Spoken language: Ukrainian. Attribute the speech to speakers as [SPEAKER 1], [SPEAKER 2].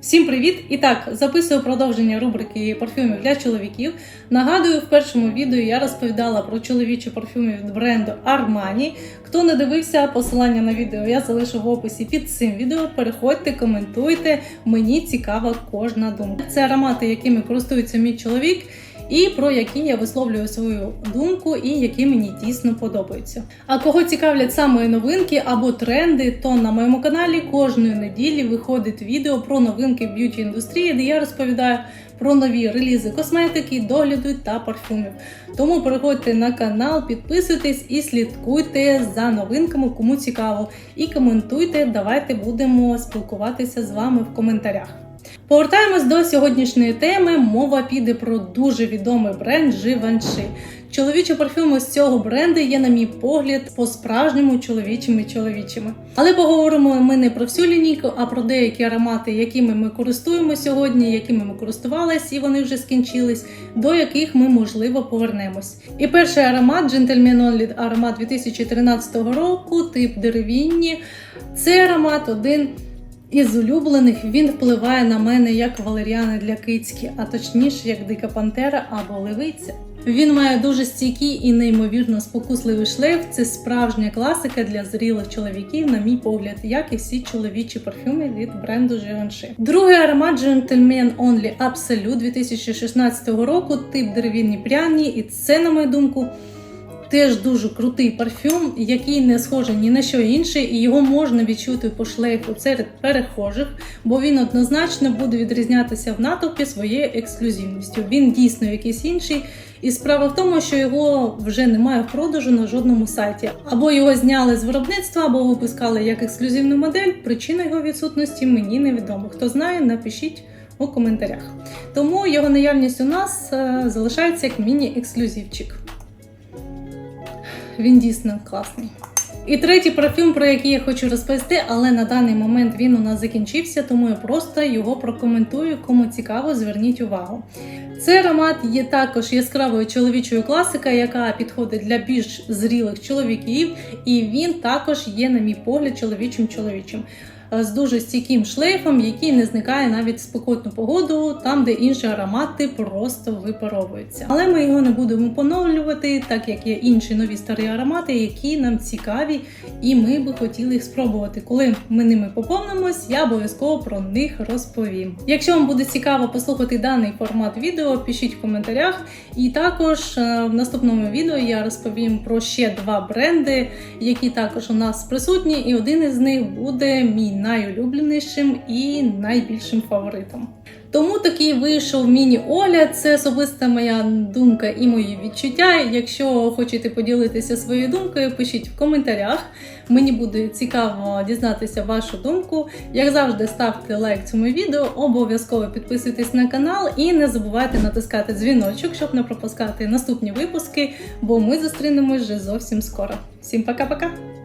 [SPEAKER 1] Всім привіт! І так, записую продовження рубрики парфюмів для чоловіків. Нагадую, в першому відео я розповідала про чоловічі парфюми від бренду Armani. Хто не дивився, посилання на відео я залишу в описі під цим відео. Переходьте, коментуйте. Мені цікава кожна думка. Це аромати, якими користується мій чоловік. І про які я висловлюю свою думку, і які мені дійсно подобаються. А кого цікавлять саме новинки або тренди, то на моєму каналі кожної неділі виходить відео про новинки б'юті індустрії, де я розповідаю про нові релізи косметики, догляду та парфюмів. Тому переходьте на канал, підписуйтесь і слідкуйте за новинками, кому цікаво. І коментуйте. Давайте будемо спілкуватися з вами в коментарях. Повертаємось до сьогоднішньої теми. Мова піде про дуже відомий бренд Givenchy. Чоловічі парфюми з цього бренду є, на мій погляд, по-справжньому чоловічими чоловічими. Але поговоримо ми не про всю лінійку, а про деякі аромати, якими ми користуємо сьогодні, якими ми користувались, і вони вже скінчились, до яких ми можливо повернемось. І перший аромат Gentleman Only аромат 2013 року, тип деревінні. Це аромат один із улюблених він впливає на мене як валеріани для кицьки, а точніше, як дика пантера або левиця. Він має дуже стійкий і неймовірно спокусливий шлейф. Це справжня класика для зрілих чоловіків, на мій погляд, як і всі чоловічі парфюми від бренду Givenchy. Другий аромат Gentleman Only Absolute 2016 року, тип дерев'яні пряні, і це, на мою думку, Теж дуже крутий парфюм, який не схожий ні на що інше, і його можна відчути по шлейфу серед перехожих, бо він однозначно буде відрізнятися в натовпі своєю ексклюзивністю. Він дійсно якийсь інший. І справа в тому, що його вже немає в продажу на жодному сайті. Або його зняли з виробництва, або випускали як ексклюзивну модель. Причина його відсутності мені невідомо. Хто знає, напишіть у коментарях. Тому його наявність у нас е, залишається як міні-ексклюзивчик. Він дійсно класний. І третій парфюм, про який я хочу розповісти, але на даний момент він у нас закінчився, тому я просто його прокоментую. Кому цікаво, зверніть увагу. Цей аромат є також яскравою чоловічою класикою, яка підходить для більш зрілих чоловіків, і він також є, на мій погляд, чоловічим чоловічим. З дуже стійким шлейфом, який не зникає навіть в спекотну погоду, там де інші аромати просто випаровуються. Але ми його не будемо поновлювати, так як є інші нові старі аромати, які нам цікаві, і ми би хотіли їх спробувати. Коли ми ними поповнимось, я обов'язково про них розповім. Якщо вам буде цікаво послухати даний формат відео, пишіть в коментарях. І також е, в наступному відео я розповім про ще два бренди, які також у нас присутні, і один із них буде мій найулюбленішим і найбільшим фаворитом. Тому такий вийшов міні-огляд. Це особиста моя думка і мої відчуття. Якщо хочете поділитися своєю думкою, пишіть в коментарях. Мені буде цікаво дізнатися вашу думку. Як завжди, ставте лайк цьому відео, обов'язково підписуйтесь на канал і не забувайте натискати дзвіночок, щоб не пропускати наступні випуски, бо ми зустрінемось вже зовсім скоро. Всім пока-пока!